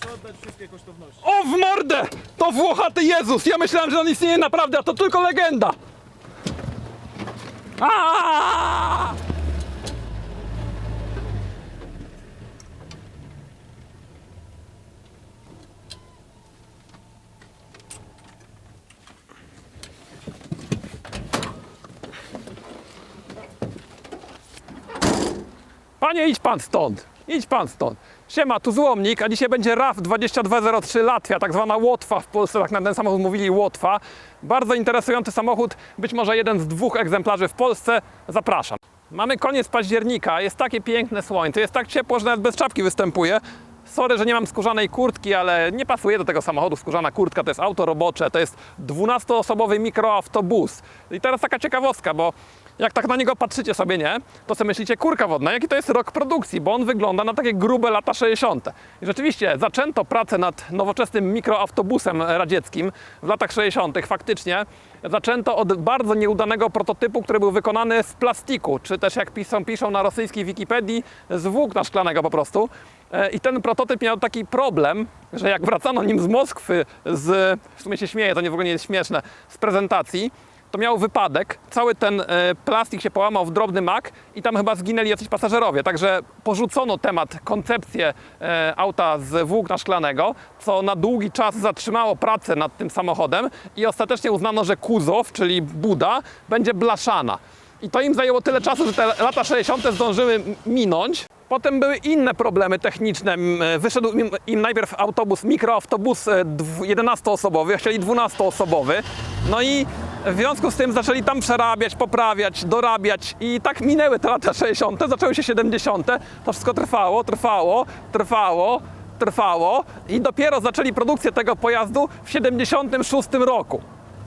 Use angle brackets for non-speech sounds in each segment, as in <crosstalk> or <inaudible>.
Proszę oddać wszystkie kosztowności. O w mordę! To Włochaty Jezus! Ja myślałem, że on istnieje naprawdę, a to tylko legenda! Panie, idź pan stąd. Idź pan stąd. Siema, tu Złomnik, a dzisiaj będzie RAF 2203 Latwia, tak zwana Łotwa w Polsce, tak na ten samochód mówili Łotwa. Bardzo interesujący samochód, być może jeden z dwóch egzemplarzy w Polsce. Zapraszam. Mamy koniec października, jest takie piękne słońce, jest tak ciepło, że nawet bez czapki występuję. Sorry, że nie mam skórzanej kurtki, ale nie pasuje do tego samochodu skórzana kurtka. To jest auto robocze, to jest 12-osobowy mikroautobus. I teraz taka ciekawostka, bo jak tak na niego patrzycie sobie, nie, to sobie myślicie, kurka wodna, jaki to jest rok produkcji, bo on wygląda na takie grube lata 60. I rzeczywiście zaczęto pracę nad nowoczesnym mikroautobusem radzieckim w latach 60. Faktycznie zaczęto od bardzo nieudanego prototypu, który był wykonany z plastiku, czy też jak piszą, piszą na rosyjskiej Wikipedii, z włókna szklanego po prostu. E, I ten prototyp miał taki problem, że jak wracano nim z Moskwy, z, w sumie się śmieję, to nie w ogóle nie jest śmieszne, z prezentacji, to miał wypadek, cały ten e, plastik się połamał w drobny mak i tam chyba zginęli jacyś pasażerowie. Także porzucono temat, koncepcję e, auta z włókna szklanego, co na długi czas zatrzymało pracę nad tym samochodem i ostatecznie uznano, że kuzow, czyli buda, będzie blaszana. I to im zajęło tyle czasu, że te lata 60. zdążyły minąć. Potem były inne problemy techniczne. M, Wyszedł im, najpierw autobus, mikroautobus e, dwu- 11-osobowy, a chcieli 12-osobowy. No i w związku z tym zaczęli tam przerabiać, poprawiać, dorabiać i tak minęły te lata 60., zaczęły się 70. To wszystko trwało, trwało, trwało, trwało i dopiero zaczęli produkcję tego pojazdu w 76 roku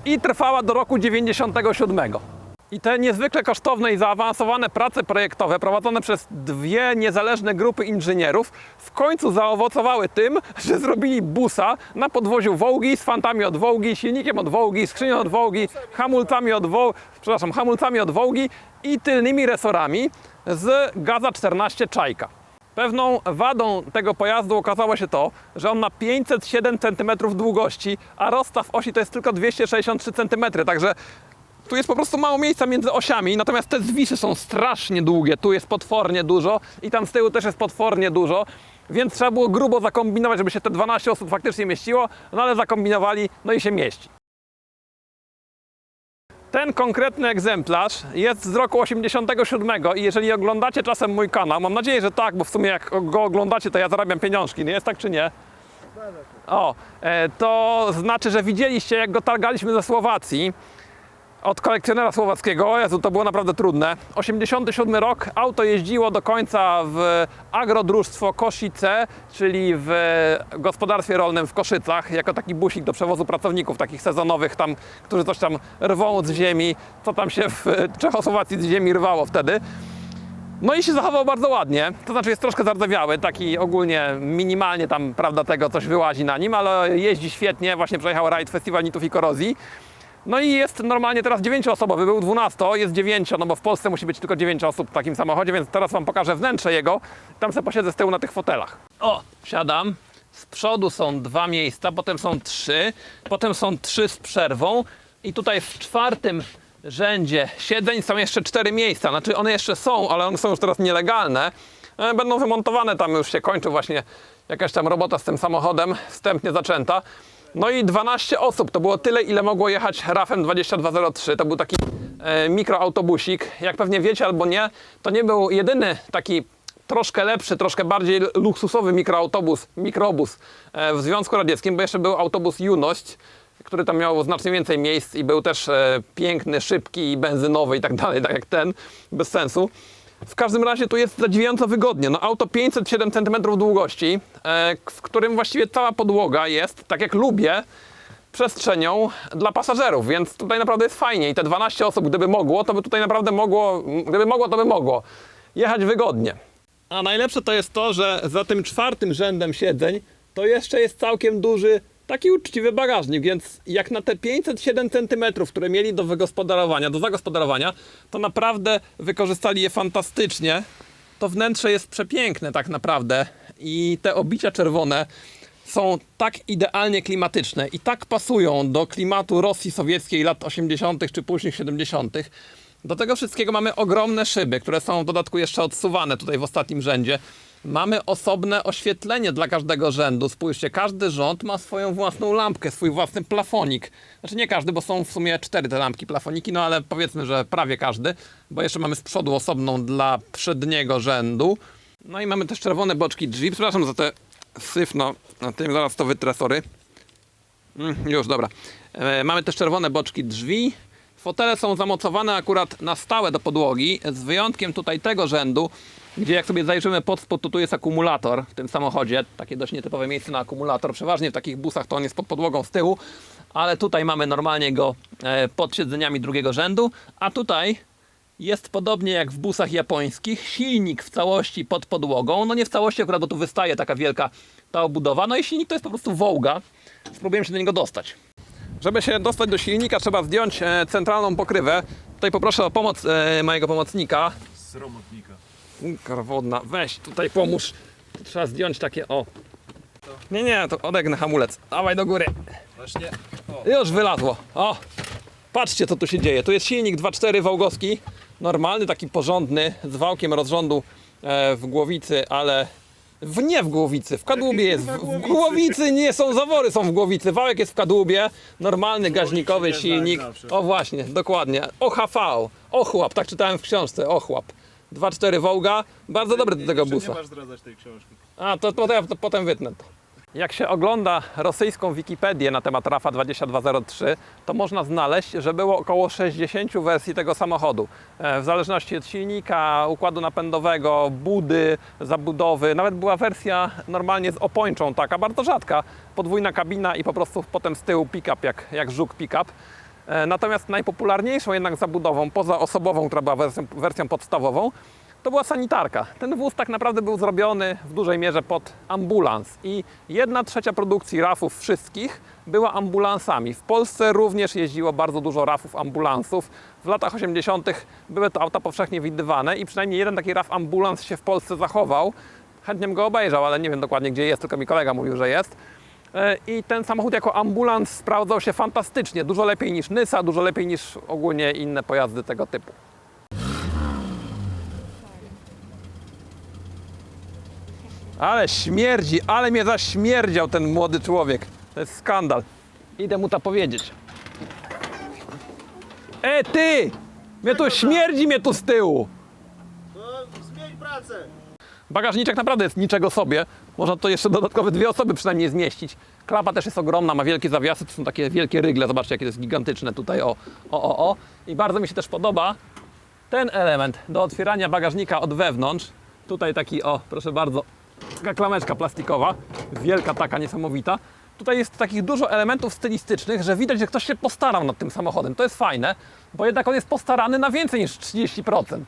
i trwała do roku 97. I te niezwykle kosztowne i zaawansowane prace projektowe prowadzone przez dwie niezależne grupy inżynierów w końcu zaowocowały tym, że zrobili busa na podwoziu Wołgi z fantami od Wołgi, silnikiem od Wołgi, skrzynią od Wołgi, hamulcami od Wołgi, przepraszam, hamulcami od Wołgi i tylnymi resorami z Gaza 14 Czajka. Pewną wadą tego pojazdu okazało się to, że on ma 507 cm długości, a rozstaw osi to jest tylko 263 cm, także tu jest po prostu mało miejsca między osiami, natomiast te zwisy są strasznie długie. Tu jest potwornie dużo i tam z tyłu też jest potwornie dużo, więc trzeba było grubo zakombinować, żeby się te 12 osób faktycznie mieściło, no ale zakombinowali, no i się mieści. Ten konkretny egzemplarz jest z roku 87 i jeżeli oglądacie czasem mój kanał, mam nadzieję, że tak, bo w sumie jak go oglądacie, to ja zarabiam pieniążki, nie jest tak czy nie? O, e, to znaczy, że widzieliście jak go targaliśmy ze Słowacji od kolekcjonera słowackiego. O Jezu, to było naprawdę trudne. 87 rok, auto jeździło do końca w agrodróżstwo Kosice, czyli w gospodarstwie rolnym w Koszycach, jako taki busik do przewozu pracowników takich sezonowych tam, którzy coś tam rwą z ziemi, co tam się w Czechosłowacji z ziemi rwało wtedy. No i się zachował bardzo ładnie, to znaczy jest troszkę zardzewiały, taki ogólnie minimalnie tam, prawda, tego coś wyłazi na nim, ale jeździ świetnie, właśnie przejechał rajd Festiwal Nitów i Korozji. No i jest normalnie teraz 9-osobowy, był 12, jest 9, no bo w Polsce musi być tylko 9 osób w takim samochodzie, więc teraz Wam pokażę wnętrze jego. Tam sobie posiedzę z tyłu na tych fotelach. O, wsiadam. Z przodu są dwa miejsca, potem są trzy, potem są trzy z przerwą i tutaj w czwartym rzędzie siedzeń są jeszcze cztery miejsca. Znaczy one jeszcze są, ale one są już teraz nielegalne. E, Będą wymontowane, tam już się kończy właśnie jakaś tam robota z tym samochodem, wstępnie zaczęta. No i 12 osób, to było tyle, ile mogło jechać RAFem 2203. To był taki e, mikroautobusik. Jak pewnie wiecie albo nie, to nie był jedyny taki troszkę lepszy, troszkę bardziej luksusowy mikroautobus, mikrobus e, w Związku Radzieckim, bo jeszcze był autobus Juność, który tam miał znacznie więcej miejsc i był też e, piękny, szybki i benzynowy i tak dalej, tak jak ten, bez sensu. W każdym razie tu jest zadziwiająco wygodnie. No, auto 507 cm długości, e, w którym właściwie cała podłoga jest, tak jak lubię, przestrzenią dla pasażerów, więc tutaj naprawdę jest fajnie i te 12 osób, gdyby mogło, to by tutaj naprawdę mogło, gdyby mogło, to by mogło jechać wygodnie. A najlepsze to jest to, że za tym czwartym rzędem siedzeń to jeszcze jest całkiem duży taki uczciwy bagażnik, więc jak na te 507 cm, które mieli do wygospodarowania, do zagospodarowania, to naprawdę wykorzystali je fantastycznie. To wnętrze jest przepiękne tak naprawdę i te obicia czerwone są tak idealnie klimatyczne i tak pasują do klimatu Rosji sowieckiej lat 80. czy późnych 70. Do tego wszystkiego mamy ogromne szyby, które są w dodatku jeszcze odsuwane tutaj w ostatnim rzędzie. Mamy osobne oświetlenie dla każdego rzędu. Spójrzcie, każdy rząd ma swoją własną lampkę, swój własny plafonik. Znaczy nie każdy, bo są w sumie cztery te lampki plafoniki, no ale powiedzmy, że prawie każdy, bo jeszcze mamy z przodu osobną dla przedniego rzędu. No i mamy też czerwone boczki drzwi. Przepraszam za te syfno, na tym zaraz to wytrę, sorry. Mm, już, dobra. E, mamy też czerwone boczki drzwi. Fotele są zamocowane akurat na stałe do podłogi, z wyjątkiem tutaj tego rzędu, gdzie jak sobie zajrzymy pod spód, to tu jest akumulator w tym samochodzie. Takie dość nietypowe miejsce na akumulator. Przeważnie w takich busach to on jest pod podłogą z tyłu, ale tutaj mamy normalnie go e, pod siedzeniami drugiego rzędu, a tutaj jest podobnie jak w busach japońskich, silnik w całości pod podłogą. No nie w całości akurat, bo tu wystaje taka wielka ta obudowa. No i silnik to jest po prostu Wołga. Spróbujemy się do niego dostać. Żeby się dostać do silnika, trzeba zdjąć e, centralną pokrywę. Tutaj poproszę o pomoc e, mojego pomocnika. Sromotnika. Łódka wodna, weź tutaj pomóż. Tu trzeba zdjąć takie o. Nie, nie, to odegnę hamulec. Dawaj do góry. Właśnie. Już wylazło. O! Patrzcie co tu się dzieje. Tu jest silnik 2.4 Wałgowski. Normalny, taki porządny, z wałkiem rozrządu e, w głowicy, ale w, nie w głowicy, w kadłubie jest. W, głowicy? nie są zawory, są w głowicy. Wałek jest w kadłubie. Normalny gaźnikowy silnik. O właśnie, dokładnie. OHV. Ochłap, tak czytałem w książce. Ochłap. 2.4 Wołga. Bardzo dobry do tego busa. Nie masz zdradzać tej książki. A, to, to, to, to potem wytnę to. Jak się ogląda rosyjską Wikipedię na temat RAFA 2203, to można znaleźć, że było około 60 wersji tego samochodu. E, W zależności od silnika, układu napędowego, budy, zabudowy. Nawet była wersja normalnie z opończą, taka bardzo rzadka. Podwójna kabina i po prostu potem z tyłu pick-up, jak, jak żuk pick-up. E, Natomiast najpopularniejszą jednak zabudową, poza osobową, która była wersją, wersją podstawową, to była sanitarka. Ten wóz tak naprawdę był zrobiony w dużej mierze pod ambulans i jedna trzecia produkcji rafów wszystkich była ambulansami. W Polsce również jeździło bardzo dużo rafów ambulansów. W latach 80. były to auta powszechnie widywane i przynajmniej jeden taki raf ambulans się w Polsce zachował. Chętnie bym go obejrzał, ale nie wiem dokładnie gdzie jest, tylko mi kolega mówił, że jest. E, I ten samochód jako ambulans sprawdzał się fantastycznie, dużo lepiej niż Nysa, dużo lepiej niż ogólnie inne pojazdy tego typu. Ale śmierdzi, ale mnie zaśmierdział ten młody człowiek. To jest skandal. Idę mu to powiedzieć. E ty! Mnie tu śmierdzi mnie tu z tyłu. To zmień pracę. Bagażniczek naprawdę jest niczego sobie. Można to jeszcze dodatkowe dwie osoby przynajmniej zmieścić. Klapa też jest ogromna, ma wielkie zawiasy, to są takie wielkie rygle. Zobaczcie, jakie to jest gigantyczne tutaj. O, o, o, o. I bardzo mi się też podoba ten element do otwierania bagażnika od wewnątrz. Tutaj taki, o, proszę bardzo, taka klameczka plastikowa, wielka taka, niesamowita. Tutaj jest takich dużo elementów stylistycznych, że widać, że ktoś się postarał nad tym samochodem. To jest fajne, bo jednak on jest postarany na więcej niż 30%.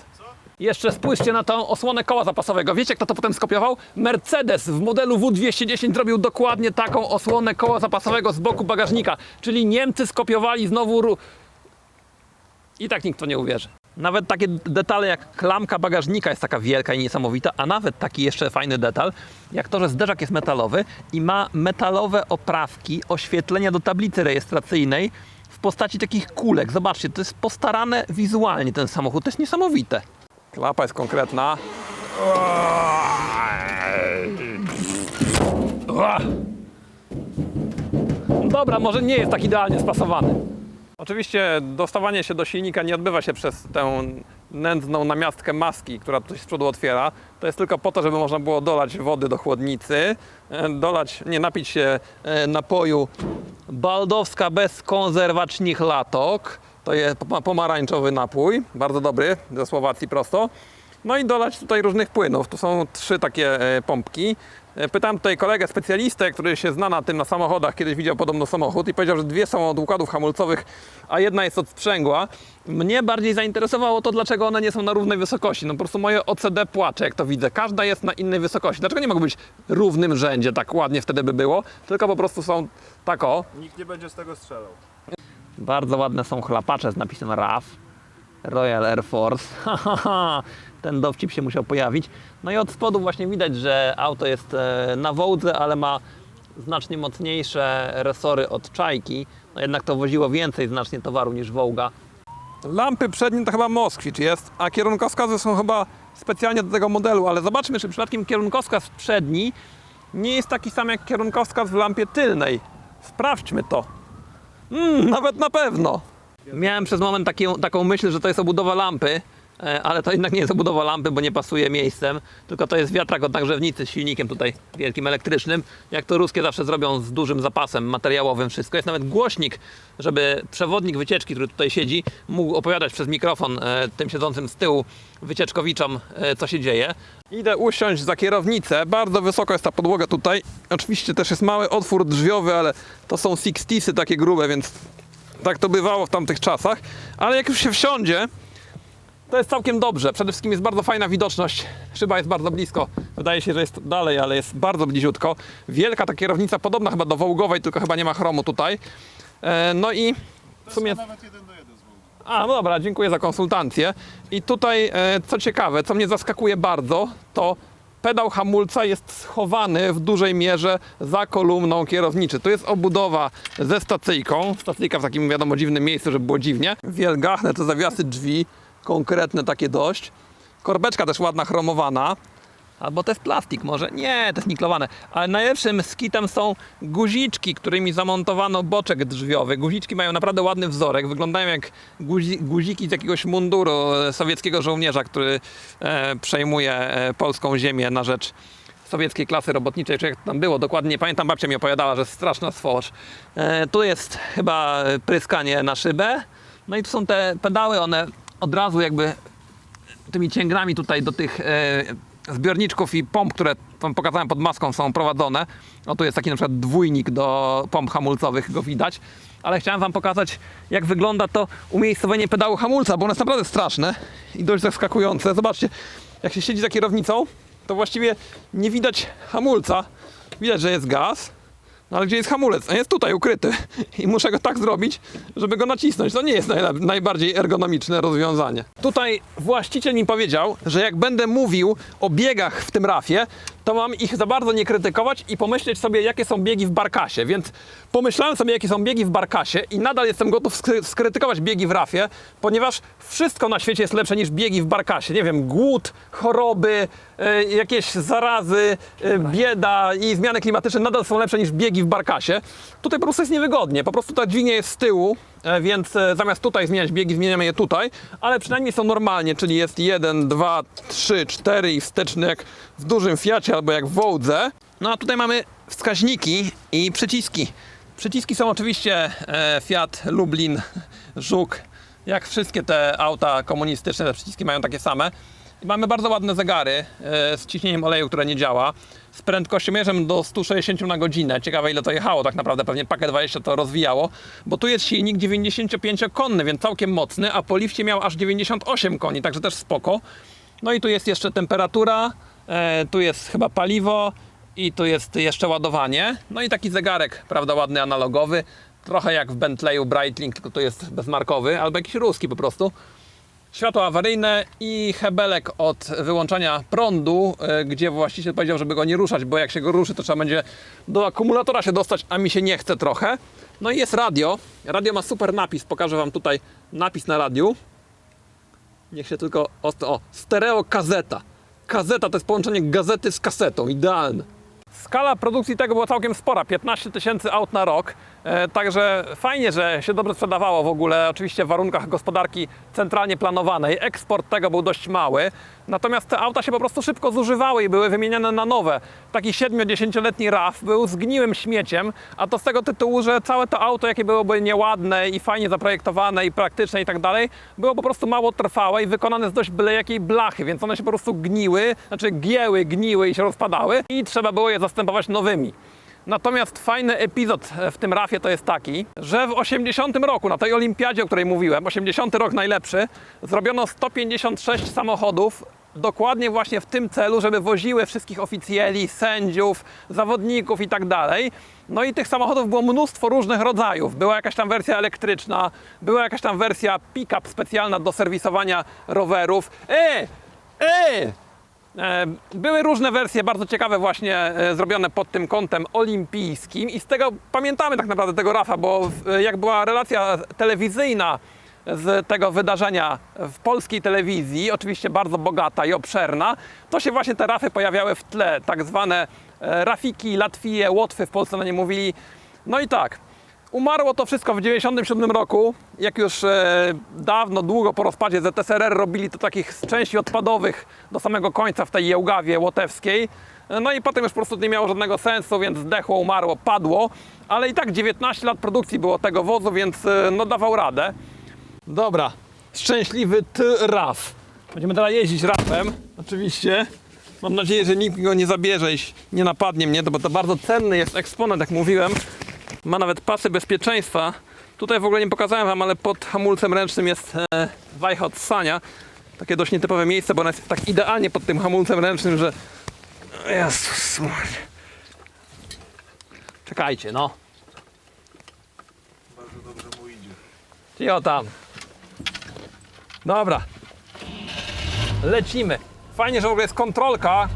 Jeszcze spójrzcie na tą osłonę koła zapasowego. Wiecie, kto to potem skopiował? Mercedes w modelu W210 zrobił dokładnie taką osłonę koła zapasowego z boku bagażnika. Czyli Niemcy skopiowali znowu. I tak nikt to nie uwierzy. Nawet takie detale jak klamka bagażnika jest taka wielka i niesamowita, a nawet taki jeszcze fajny detal, jak to, że zderzak jest metalowy i ma metalowe oprawki, oświetlenia do tablicy rejestracyjnej w postaci takich kulek. Zobaczcie, to jest postarane wizualnie ten samochód, to jest niesamowite. Klapa jest konkretna. Dobra, może nie jest tak idealnie spasowany. Oczywiście dostawanie się do silnika nie odbywa się przez tę nędzną namiastkę maski, która coś z przodu otwiera. To jest tylko po to, żeby można było dolać wody do chłodnicy, e, dolać, nie napić się e, napoju Baldowska bez konserwacznych latok. To jest poma- pomarańczowy napój, bardzo dobry, ze Słowacji prosto. No i dolać tutaj różnych płynów. Tu są trzy takie e, pompki. E, Pytałem tutaj kolegę specjalistę, który się zna na tym na samochodach, kiedyś widział podobno samochód i powiedział, że dwie są od układów hamulcowych, a jedna jest od sprzęgła. Mnie bardziej zainteresowało to, dlaczego one nie są na równej wysokości. No po prostu moje OCD płacze, jak to widzę. Każda jest na innej wysokości. Dlaczego nie mogą być równym rzędzie, tak ładnie wtedy by było, tylko po prostu są tak o. Nikt nie będzie z tego strzelał. Bardzo ładne są chlapacze z napisem RAF. Royal Air Force. <laughs> Ten dowcip się musiał pojawić. No i od spodu właśnie widać, że auto jest e, na wołdze, ale ma znacznie mocniejsze resory od Czajki, no jednak to woziło więcej znacznie towaru niż Wołga. Lampy przednie to chyba Moskwicz jest, a kierunkowskazy są chyba specjalnie do tego modelu, ale zobaczmy, czy przypadkiem kierunkowskaz przedni nie jest taki sam jak kierunkowskaz w lampie tylnej. Sprawdźmy to. Mm, nawet na pewno. Miałem przez moment takie, taką myśl, że to jest obudowa lampy, ale to jednak nie jest obudowa lampy, bo nie pasuje miejscem, tylko to jest wiatrak od nagrzewnicy z silnikiem tutaj wielkim elektrycznym. Jak to ruskie zawsze zrobią z dużym zapasem materiałowym wszystko. Jest nawet głośnik, żeby przewodnik wycieczki, który tutaj siedzi, mógł opowiadać przez mikrofon e, tym siedzącym z tyłu wycieczkowiczom, e, co się dzieje. Idę usiąść za kierownicę. Bardzo wysoko jest ta podłoga tutaj. Oczywiście też jest mały otwór drzwiowy, ale to są 60 takie grube, więc tak to bywało w tamtych czasach. Ale jak już się wsiądzie, to jest całkiem dobrze. Przede wszystkim jest bardzo fajna widoczność. Szyba jest bardzo blisko. Wydaje się, że jest dalej, ale jest bardzo bliziutko. Wielka ta kierownica, podobna chyba do Wołgowej, tylko chyba nie ma chromu tutaj. E, no i w sumie... Nawet jeden do jeden z. A, no dobra, dziękuję za konsultację. I tutaj, e, co ciekawe, co mnie zaskakuje bardzo, to pedał hamulca jest schowany w dużej mierze za kolumną kierowniczy. Tu jest obudowa ze stacyjką. Stacyjka w takim, wiadomo, dziwnym miejscu, żeby było dziwnie. Wielgachne to zawiasy drzwi, konkretne takie dość. Korbeczka też ładna, chromowana. Albo to jest plastik może? Nie, to jest niklowane. Ale najlepszym skitem są guziczki, którymi zamontowano boczek drzwiowy. Guziczki mają naprawdę ładny wzorek. Wyglądają jak guzi, guziki z jakiegoś munduru sowieckiego żołnierza, który e, przejmuje e, polską ziemię na rzecz sowieckiej klasy robotniczej, czy jak tam było, dokładnie nie pamiętam, babcia mi opowiadała, że straszna swocz. E, tu jest chyba pryskanie na szybę, no i tu są te pedały, one od razu jakby tymi cięgnami tutaj do tych e, zbiorniczków i pomp, które wam pokazałem pod maską są prowadzone. O tu jest taki na przykład dwójnik do pomp hamulcowych, go widać. Ale chciałem wam pokazać jak wygląda to umiejscowienie pedału hamulca, bo ono jest naprawdę straszne i dość zaskakujące. Zobaczcie, jak się siedzi za kierownicą, to właściwie nie widać hamulca. Widać, że jest gaz, no ale gdzie jest hamulec? A jest tutaj ukryty. I muszę go tak zrobić, żeby go nacisnąć. To nie jest najlep- najbardziej ergonomiczne rozwiązanie. Tutaj właściciel mi powiedział, że jak będę mówił o biegach w tym rafie, to mam ich za bardzo nie krytykować i pomyśleć sobie, jakie są biegi w Barkasie. Więc pomyślałem sobie, jakie są biegi w Barkasie i nadal jestem gotów skry- skrytykować biegi w rafie, ponieważ wszystko na świecie jest lepsze niż biegi w Barkasie. Nie wiem, głód, choroby, e, jakieś zarazy, e, bieda i zmiany klimatyczne nadal są lepsze niż biegi w Barkasie. Tutaj po prostu jest niewygodnie. Po prostu ta dźwignia jest z tyłu, e, więc e, zamiast tutaj zmieniać biegi, zmieniamy je tutaj, ale przynajmniej są normalnie, czyli jest 1, 2, 3, 4 i wsteczny jak w dużym Fiacie albo jak w Wołdze. No a tutaj mamy wskaźniki i przyciski. Przyciski są oczywiście e, Fiat, Lublin, Żuk. Jak wszystkie te auta komunistyczne, te przyciski mają takie same. Mamy bardzo ładne zegary e, z ciśnieniem oleju, które nie działa. Z prędkościomierzem do 160 na godzinę. Ciekawe ile to jechało tak naprawdę, pewnie pakę 20 to rozwijało. Bo tu jest silnik 95-konny, więc całkiem mocny, a po lifcie miał aż 98 koni, także też spoko. No i tu jest jeszcze temperatura, e, tu jest chyba paliwo i tu jest jeszcze ładowanie. No i taki zegarek, prawda, ładny analogowy. Trochę jak w Bentleyu Breitling, tylko to jest bezmarkowy, albo jakiś ruski po prostu. Światło awaryjne i hebelek od wyłączania prądu, e, gdzie właściciel powiedział, żeby go nie ruszać, bo jak się go ruszy, to trzeba będzie do akumulatora się dostać, a mi się nie chce trochę. No i jest radio. Radio ma super napis, pokażę Wam tutaj napis na radiu. Niech się tylko. O, stereo kazeta. Kazeta to jest połączenie gazety z kasetą, idealne. Skala produkcji tego była całkiem spora, 15 tysięcy aut na rok, e, także fajnie, że się dobrze sprzedawało w ogóle, oczywiście w warunkach gospodarki centralnie planowanej. Eksport tego był dość mały, natomiast te auta się po prostu szybko zużywały i były wymieniane na nowe. Taki 7-10-letni RAF był zgniłym śmieciem, a to z tego tytułu, że całe to auto, jakie byłoby nieładne i fajnie zaprojektowane i praktyczne i tak dalej, było po prostu mało trwałe i wykonane z dość byle jakiej blachy, więc one się po prostu gniły, znaczy gięły, gniły i się rozpadały i trzeba było je zastępować nowymi. Natomiast fajny epizod w tym rafie to jest taki, że w 80 roku, na tej olimpiadzie, o której mówiłem, 80 rok najlepszy, zrobiono 156 samochodów dokładnie właśnie w tym celu, żeby woziły wszystkich oficjeli, sędziów, zawodników i tak dalej. No i tych samochodów było mnóstwo różnych rodzajów. Była jakaś tam wersja elektryczna, była jakaś tam wersja pick-up specjalna do serwisowania rowerów. E! E! E, Były różne wersje, bardzo ciekawe właśnie e, zrobione pod tym kątem olimpijskim i z tego pamiętamy tak naprawdę tego Rafa, bo e, jak była relacja telewizyjna z tego wydarzenia w polskiej telewizji, oczywiście bardzo bogata i obszerna, to się właśnie te Rafy pojawiały w tle, tak zwane Rafiki, Latwije, Łotwy w Polsce na nie mówili. No i tak, Umarło to wszystko w 1997 roku, jak już e, dawno, długo po rozpadzie ZSRR robili to takich z części odpadowych do samego końca w tej Jełgawie łotewskiej. No i potem już po prostu nie miało żadnego sensu, więc zdechło, umarło, padło. Ale i tak 19 lat produkcji było tego wozu, więc e, no dawał radę. Dobra, szczęśliwy T-RAF. Będziemy dalej jeździć RAFem, oczywiście. Mam nadzieję, że nikt go nie zabierze i nie napadnie mnie, to bo to bardzo cenny jest eksponat, jak mówiłem. Ma nawet pasy bezpieczeństwa. Tutaj w ogóle nie pokazałem wam, ale pod hamulcem ręcznym jest e, wajcha od ssania. Takie dość nietypowe miejsce, bo ona jest tak idealnie pod tym hamulcem ręcznym, że... Jezus Maria. Czekajcie, no. Bardzo dobrze mu idzie. Cio tam. Dobra. Lecimy. Fajnie, że w ogóle jest kontrolka,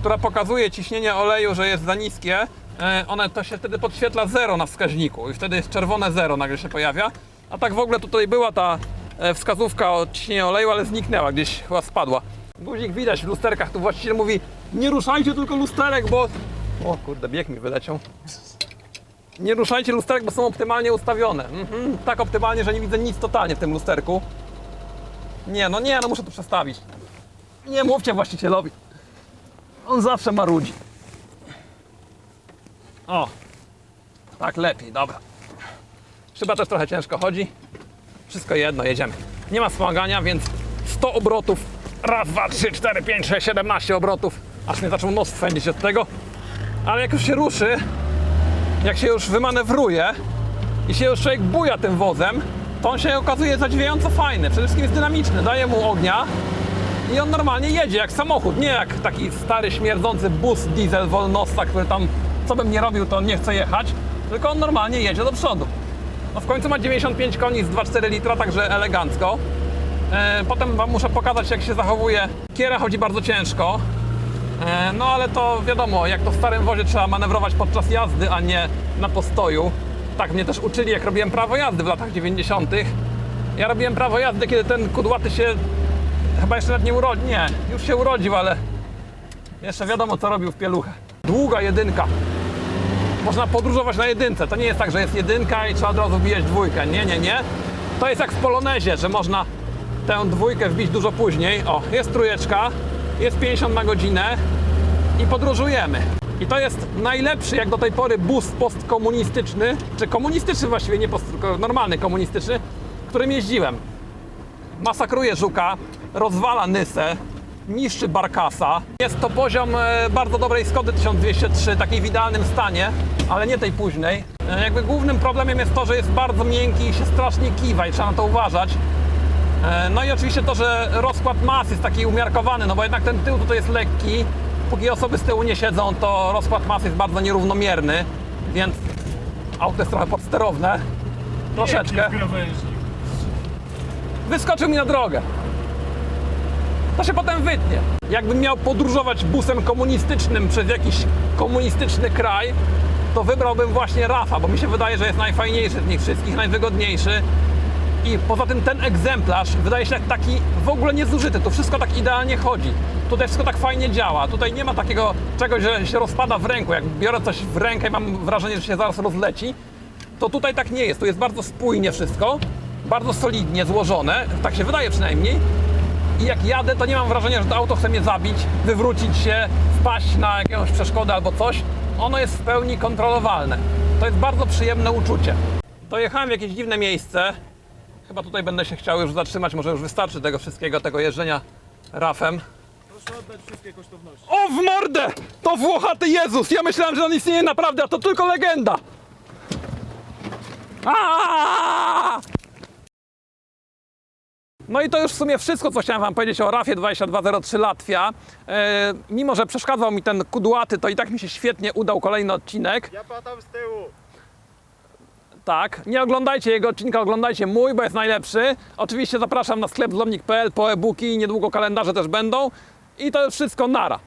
która pokazuje ciśnienie oleju, że jest za niskie. E, One to się wtedy podświetla zero na wskaźniku i wtedy jest czerwone zero nagle się pojawia. A tak w ogóle tutaj była ta e, wskazówka o ciśnieniu oleju, ale zniknęła, gdzieś chyba spadła. Guzik widać w lusterkach, tu właściciel mówi nie ruszajcie tylko lusterek, bo... O kurde, bieg mi wyleciał. Nie ruszajcie lusterek, bo są optymalnie ustawione. Mhm, tak optymalnie, że nie widzę nic totalnie w tym lusterku. Nie, no nie, no muszę to przestawić. Nie mówcie właścicielowi. On zawsze marudzi. O, tak lepiej, dobra. Szyba też trochę ciężko chodzi. Wszystko jedno, jedziemy. Nie ma wspomagania, więc 100 obrotów. Raz, dwa, trzy, cztery, pięć, sześć, 17 obrotów. Aż mnie zaczął nos swędzić od tego. Ale jak już się ruszy, jak się już wymanewruje i się już człowiek buja tym wozem, to on się okazuje zadziwiająco fajny. Przede wszystkim jest dynamiczny, daje mu ognia i on normalnie jedzie jak samochód, nie jak taki stary, śmierdzący bus diesel wolnosta, który tam co bym nie robił, to on nie chce jechać, tylko on normalnie jedzie do przodu. No w końcu ma 95 koni z 2,4 litra, także elegancko. E, Potem Wam muszę pokazać, jak się zachowuje. Kiera chodzi bardzo ciężko, E, No ale to wiadomo, jak to w starym wozie trzeba manewrować podczas jazdy, a nie na postoju. Tak mnie też uczyli, jak robiłem prawo jazdy w latach 90. Ja robiłem prawo jazdy, kiedy ten kudłaty się chyba jeszcze nawet nie urodził. Nie, już się urodził, ale jeszcze wiadomo, co robił w pieluchę. Długa jedynka. Można podróżować na jedynce. To nie jest tak, że jest jedynka i trzeba od razu wbijać dwójkę. Nie, nie, nie. To jest jak w Polonezie, że można tę dwójkę wbić dużo później. O, jest trójeczka, jest 50 na godzinę i podróżujemy. I to jest najlepszy jak do tej pory bus postkomunistyczny, czy komunistyczny właściwie, nie post, normalny komunistyczny, którym jeździłem. Masakruje Żuka, rozwala Nysę, niszczy Barkasa. Jest to poziom e, bardzo dobrej Skody 1203, takiej w idealnym stanie, ale nie tej późnej. E, Jakby głównym problemem jest to, że jest bardzo miękki i się strasznie kiwa i trzeba na to uważać. E, No i oczywiście to, że rozkład mas jest taki umiarkowany, no bo jednak ten tył tutaj jest lekki. Póki osoby z tyłu nie siedzą, to rozkład mas jest bardzo nierównomierny, więc auto jest trochę podsterowne. Troszeczkę. Wyskoczył mi na drogę. To się potem wytnie. Jakbym miał podróżować busem komunistycznym przez jakiś komunistyczny kraj, to wybrałbym właśnie Rafa, bo mi się wydaje, że jest najfajniejszy z nich wszystkich, najwygodniejszy. I poza tym ten egzemplarz wydaje się taki w ogóle niezużyty. To wszystko tak idealnie chodzi. Tutaj wszystko tak fajnie działa. Tutaj nie ma takiego czegoś, że się rozpada w ręku. Jak biorę coś w rękę i mam wrażenie, że się zaraz rozleci, to tutaj tak nie jest. Tu jest bardzo spójnie wszystko, bardzo solidnie złożone, tak się wydaje przynajmniej. I jak jadę, to nie mam wrażenia, że to auto chce mnie zabić, wywrócić się, wpaść na jakąś przeszkodę albo coś. Ono jest w pełni kontrolowalne. To jest bardzo przyjemne uczucie. Dojechałem w jakieś dziwne miejsce. Chyba tutaj będę się chciał już zatrzymać, może już wystarczy tego wszystkiego, tego jeżdżenia rafem. Proszę oddać wszystkie kosztowności. O w mordę! To Włochaty Jezus! Ja myślałem, że on istnieje naprawdę, a to tylko legenda! Aaaa! No i to już w sumie wszystko, co chciałem Wam powiedzieć o RAFie 2203 Latwia. E, mimo, że przeszkadzał mi ten kudłaty, to i tak mi się świetnie udał kolejny odcinek. Ja patam z tyłu. Tak, nie oglądajcie jego odcinka, oglądajcie mój, bo jest najlepszy. Oczywiście zapraszam na sklep zlomnik.pl po e-booki, niedługo kalendarze też będą. I to już wszystko nara.